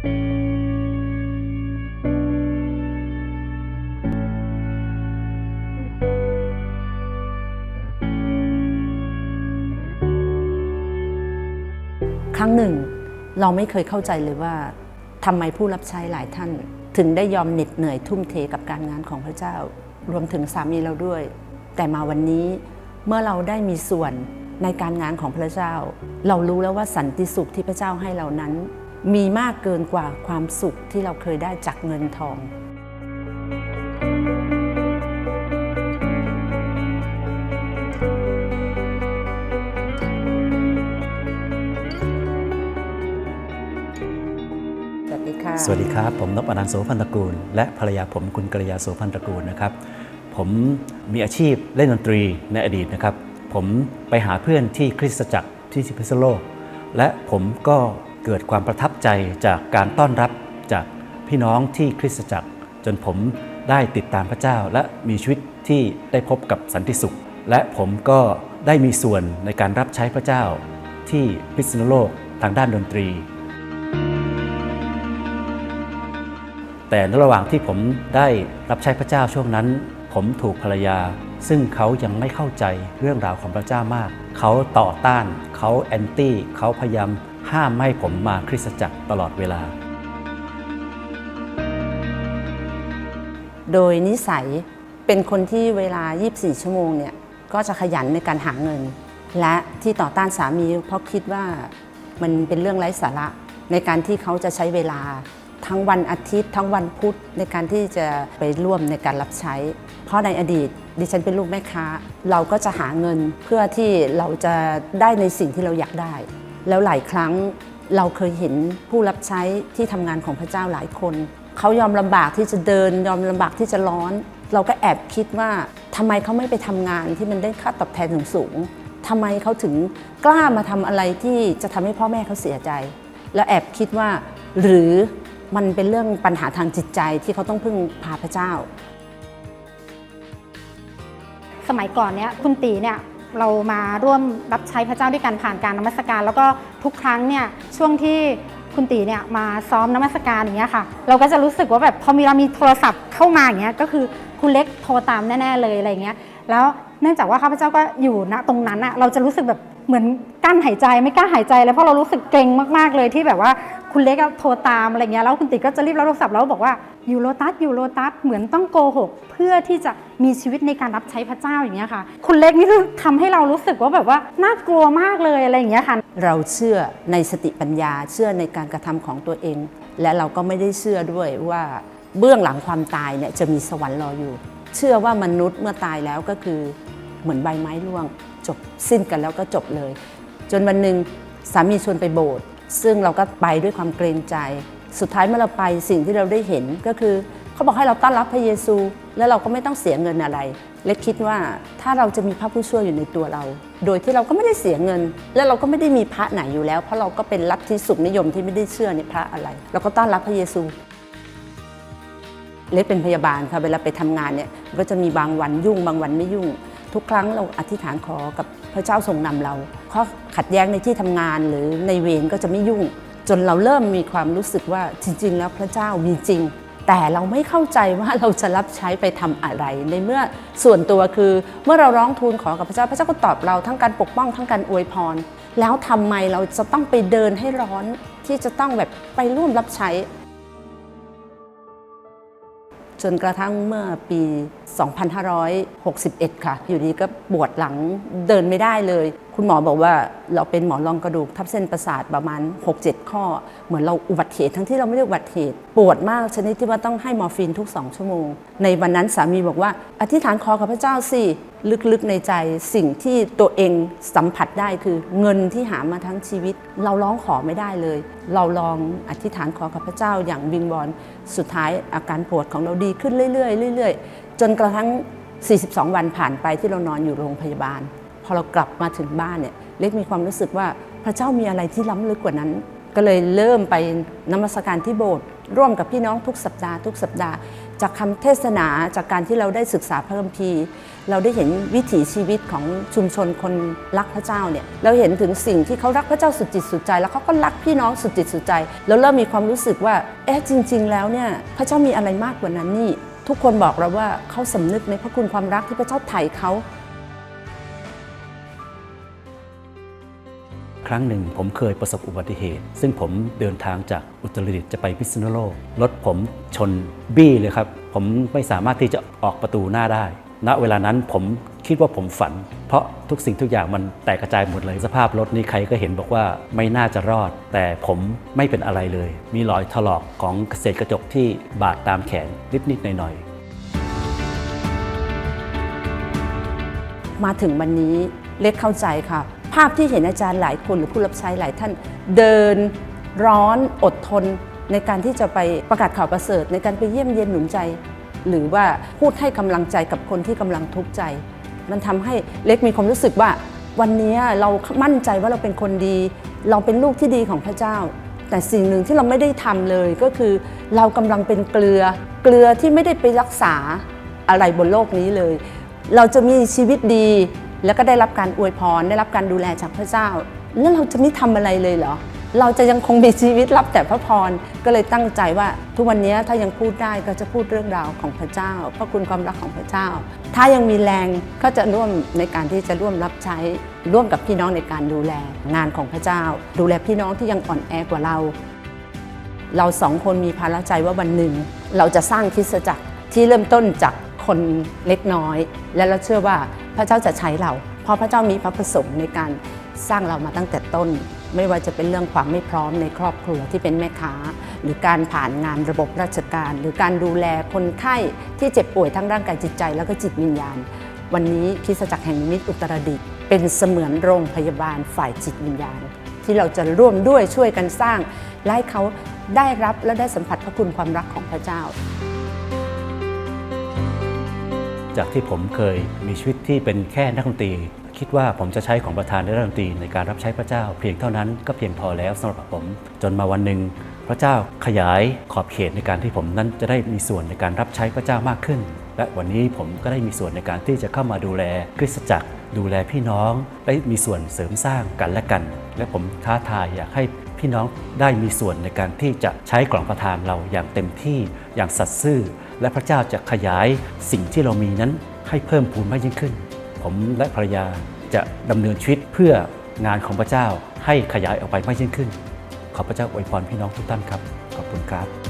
ครั้งหนึ่งเราไม่เคยเข้าใจเลยว่าทำไมผู้รับใช้หลายท่าน ถึงได้ยอมเหน็ดเหนื่อยทุ่มเทกับการงานของพระเจ้า รวมถึงสามีเราด้วย แต่มาวันนี้เมื่อเราได้มีส่วนในการงานของพระเจ้า เรารู้แล้วว่าสันติสุขที่พระเจ้าให้เรานั้น มีมากเกินกว่าความสุขที่เราเคยได้จากเงินทองสวัสดีค่ะสวัสดีครับ ผมนพอนันต์โสพันตระกูล และภรรยาผมคุณกรยาโสพันตระกูลนะครับ ผมมีอาชีพเล่นดนตรีในอดีตนะครับ ผมไปหาเพื่อนที่คริสตจักรที่พิษณุโลก และผมก็ เกิดความประทับใจจากการต้อนรับจากพี่น้องที่คริสตจักร จนผมได้ติดตามพระเจ้า และมีชีวิตที่ได้พบกับสันติสุข และผมก็ได้มีส่วนในการรับใช้พระเจ้า ที่พิษณุโลกทางด้านดนตรี แต่ในระหว่างที่ผมได้รับใช้พระเจ้าช่วงนั้น ผมถูกภรรยา ซึ่งเขายังไม่เข้าใจเรื่องราวของพระเจ้ามาก เขาต่อต้าน เขาแอนตี้ เขาพยายาม ห้ามไม่ให้ผมมาคริสตจักรตลอดเวลา โดยนิสัยเป็นคนที่เวลา 24 ชั่วโมงเนี่ยก็จะขยันในการหาเงิน และที่ต่อต้านสามีเพราะคิดว่ามันเป็นเรื่องไร้สาระในการที่เขาจะใช้เวลาทั้งวันอาทิตย์ ทั้งวันพุธในการที่จะไปร่วมในการรับใช้ เพราะในอดีตดิฉันเป็นลูกแม่ค้า เราก็จะหาเงินเพื่อที่เราจะได้ในสิ่งที่เราอยากได้ แล้วหลายครั้งเราเคยเห็นผู้รับใช้ที่ทำงานของพระเจ้าหลายคนเขายอมลำบากที่จะเดิน ยอมลำบากที่จะร้อน เราก็แอบคิดว่าทำไมเขาไม่ไปทำงานที่มันได้ค่าตอบแทนสูงทำไมเขาถึงกล้ามาทำอะไรที่จะทำให้พ่อแม่เขาเสียใจ แล้วแอบคิดว่าหรือมันเป็นเรื่องปัญหาทางจิตใจที่เขาต้องพึ่งพาพระเจ้า สมัยก่อนเนี่ยคุณตีเนี่ย เรามาร่วมรับใช้พระเจ้าด้วยกันผ่านการนมัสการ แล้วก็ทุกครั้งเนี่ยช่วงที่คุณตีเนี่ยมาซ้อมนมัสการอย่างเงี้ยค่ะ เราก็จะรู้สึกว่าแบบพอมีเรามีโทรศัพท์เข้ามาอย่างเงี้ยก็คือคุณเล็กโทรตามแน่ๆเลยอะไรเงี้ยแล้วเนื่องจากว่าข้าพเจ้าก็อยู่ณตรงนั้นอะเราจะรู้สึกแบบเหมือนกั้นหายใจไม่กล้าหายใจเลยเพราะเรารู้สึกเกรงมากๆเลยที่แบบว่า คุณเล็กโทรตามอะไรเงี้ยแล้วคุณติก็จะรีบรับโทรศัพท์แล้วบอกว่าอยู่โลตัสอยู่โลตัสเหมือนต้องโกหก เพื่อที่จะมีชีวิตในการรับใช้พระเจ้าอย่างเงี้ยค่ะ คุณเล็กนี่คือทำให้เรารู้สึกว่าแบบว่าน่ากลัวมากเลยอะไรอย่างเงี้ยค่ะ เราเชื่อในสติปัญญาเชื่อในการกระทำของตัวเอง และเราก็ไม่ได้เชื่อด้วยว่าเบื้องหลังความตายเนี่ยจะมีสวรรค์รออยู่ เชื่อว่ามนุษย์เมื่อตายแล้วก็คือเหมือนใบไม้ร่วง จบสิ้นกันแล้วก็จบเลย จนวันหนึ่งสามีชวนไปโบสถ์ ซึ่งเราก็ไปด้วยความเกรงใจ สุดท้ายเมื่อเราไปสิ่งที่เราได้เห็นก็คือ เขาบอกให้เราต้อนรับพระเยซู แล้วเราก็ไม่ต้องเสียเงินอะไรเล็กคิดว่าถ้าเราจะมีพระผู้ช่วยอยู่ในตัวเรา โดยที่เราก็ไม่ได้เสียเงิน และเราก็ไม่ได้มีพระไหนอยู่แล้ว เพราะเราก็เป็นลัทธิสุขนิยมที่ไม่ได้เชื่อในพระอะไร เราก็ต้อนรับพระเยซูเล็กเป็นพยาบาลค่ะเวลาไปทำงานเนี่ยก็จะมีบางวันยุ่งบางวันไม่ยุ่ง ทุกครั้งเราอธิษฐานขอกับพระเจ้าทรงนำเรา ข้อขัดแย้งในที่ทำงานหรือในเวรก็จะไม่ยุ่ง จนเราเริ่มมีความรู้สึกว่าจริง ๆ แล้วพระเจ้ามีจริง แต่เราไม่เข้าใจว่าเราจะรับใช้ไปทำอะไร ในเมื่อส่วนตัวคือ เมื่อเราร้องทูลขอกับพระเจ้าพระเจ้าก็ตอบเราทั้งการปกป้องทั้งการอวยพร แล้วทำไมเราจะต้องไปเดินให้ร้อนที่จะต้องแบบไปร่วมรับใช้จนกระทั่งเมื่อปี 2561 ค่ะ อยู่ดีก็ปวดหลังเดินไม่ได้เลย คุณหมอบอกว่าเราเป็นหมอนรองกระดูกทับเส้นประสาทประมาณ 6-7 ข้อ เหมือนเราอุบัติเหตุทั้งที่เราไม่ได้อุบัติเหตุ ปวดมากชนิดที่ว่าต้องให้มอร์ฟีนทุก 2 ชั่วโมง ในวันนั้นสามีบอกว่า อธิษฐานขอกับพระเจ้าสิ ลึกๆในใจสิ่งที่ตัวเองสัมผัสได้คือเงินที่หามาทั้งชีวิต เราร้องขอไม่ได้เลย เราลองอธิษฐานขอกับพระเจ้าอย่างวิงวอนสุดท้ายอาการปวดของเราดีขึ้นเรื่อยๆเรื่อยๆ จนกระทั่ง 42 วันผ่านไปที่เรานอนอยู่โรงพยาบาล อเรากลับมาถึงบ้านเนี่ยเล็กมีความรู้สึกว่าพระเจ้ามีอะไรที่ล้ำลึกกว่านั้น ก็เลยเริ่มไปนมัสการที่โบสถ์ร่วมกับพี่น้องทุกสัปดาห์ทุกสัปดาห์ จากคำเทศนาจากการที่เราได้ศึกษาพระคัมภีร์ เราได้เห็นวิถีชีวิตของชุมชนคนรักพระเจ้าเนี่ยเราเห็นถึงสิ่งที่เขารักพระเจ้าสุดจิตสุดใจ แล้วเขาก็รักพี่น้องสุดจิตสุดใจ แล้วเริ่มมีความรู้สึกว่าเอ๊ะจริง ๆ แล้วเนี่ยพระเจ้ามีอะไรมากกว่านั้นนี่ทุกคนบอกเราว่าเขาสำนึกในพระคุณความรักที่พระเจ้าไถ่เขา ครั้งหนึ่งผมเคยประสบอุบัติเหตุ ซึ่งผมเดินทางจากอุตรดิตถ์จะไปพิษณุโลก รถผมชนบี้เลยครับ ผมไม่สามารถที่จะออกประตูหน้าได้ ณ เวลานั้นผมคิดว่าผมฝัน เพราะทุกสิ่งทุกอย่างมันแตกกระจายหมดเลย สภาพรถนี้ใครก็เห็นบอกว่าไม่น่าจะรอด แต่ผมไม่เป็นอะไรเลย มีรอยถลอกของเศษกระจกที่บาดตามแขนนิดๆหน่อยๆมาถึงวันนี้เล็กเข้าใจค่ะ ภาพที่เห็นอาจารย์หลายคนหรือผู้รับใช้หลายท่าน เดินร้อนอดทน ในการที่จะไปประกาศข่าวประเสริฐ ในการไปเยี่ยมเยียนหนุนใจ หรือว่าพูดให้กำลังใจกับคนที่กำลังทุกข์ใจ มันทำให้เล็กมีความรู้สึกว่า วันนี้เรามั่นใจว่าเราเป็นคนดี เราเป็นลูกที่ดีของพระเจ้า แต่สิ่งหนึ่งที่เราไม่ได้ทำเลยก็คือ เรากำลังเป็นเกลือ เกลือที่ไม่ได้ไปรักษาอะไรบนโลกนี้เลย เราจะมีชีวิตดี แล้วก็ได้รับการอวยพรได้รับการดูแลจากพระเจ้า แล้วเราจะไม่ทำอะไรเลยเหรอ เราจะยังคงมีชีวิตรับแต่พระพรก็เลยตั้งใจว่าทุกวันนี้ถ้ายังพูดได้ก็จะพูดเรื่องราวของพระเจ้า พระคุณความรักของพระเจ้า ถ้ายังมีแรงก็จะร่วมในการที่จะร่วมรับใช้ร่วมกับพี่น้องในการดูแลงานของพระเจ้า ดูแลพี่น้องที่ยังอ่อนแอกว่าเรา เราสองคนมีภาระใจว่าวันหนึ่ง เราจะสร้างคริสตจักรที่เริ่มต้นจากคนเล็กน้อย และเราเชื่อว่า พระเจ้าจะใช้เรา เพราะพระเจ้ามีพระประสงค์ในการสร้างเรามาตั้งแต่ต้น ไม่ว่าจะเป็นเรื่องความไม่พร้อมในครอบครัวที่เป็นแม่ค้า หรือการผ่านงานระบบราชการ หรือการดูแลคนไข้ที่เจ็บป่วยทั้งร่างกายจิตใจ แล้วก็จิตวิญญาณ วันนี้คริสตจักรแห่งมิตรอุตรดิตถ์เป็นเสมือนโรงพยาบาลฝ่ายจิตวิญญาณ ที่เราจะร่วมด้วยช่วยกันสร้างและให้เขาได้รับและได้สัมผัสพระคุณความรักของพระเจ้า จากที่ผมเคยมีชีวิตที่เป็นแค่นักดนตรี คิดว่าผมจะใช้ของประธานในด้านดนตรีในการรับใช้พระเจ้า เพียงเท่านั้นก็เพียงพอแล้วสำหรับผม จนมาวันหนึ่งพระเจ้าขยายขอบเขตในการที่ผมนั้นจะได้มีส่วนในการรับใช้พระเจ้ามากขึ้น และวันนี้ผมก็ได้มีส่วนในการที่จะเข้ามาดูแลคริสตจักร ดูแลพี่น้องได้มีส่วนเสริมสร้างกันและกัน และผมท้าทายอยากให้ พี่น้องได้มีส่วนในการที่จะใช้กล่องประทานเราอย่างเต็มที่อย่างสัตย์ซื่อ และพระเจ้าจะขยายสิ่งที่เรามีนั้นให้เพิ่มพูนมากยิ่งขึ้น ผมและภรรยาจะดำเนินชีวิตเพื่องานของพระเจ้าให้ขยายออกไปมากยิ่งขึ้น ขอพระเจ้าอวยพรพี่น้องทุกท่านครับ ขอบคุณครับ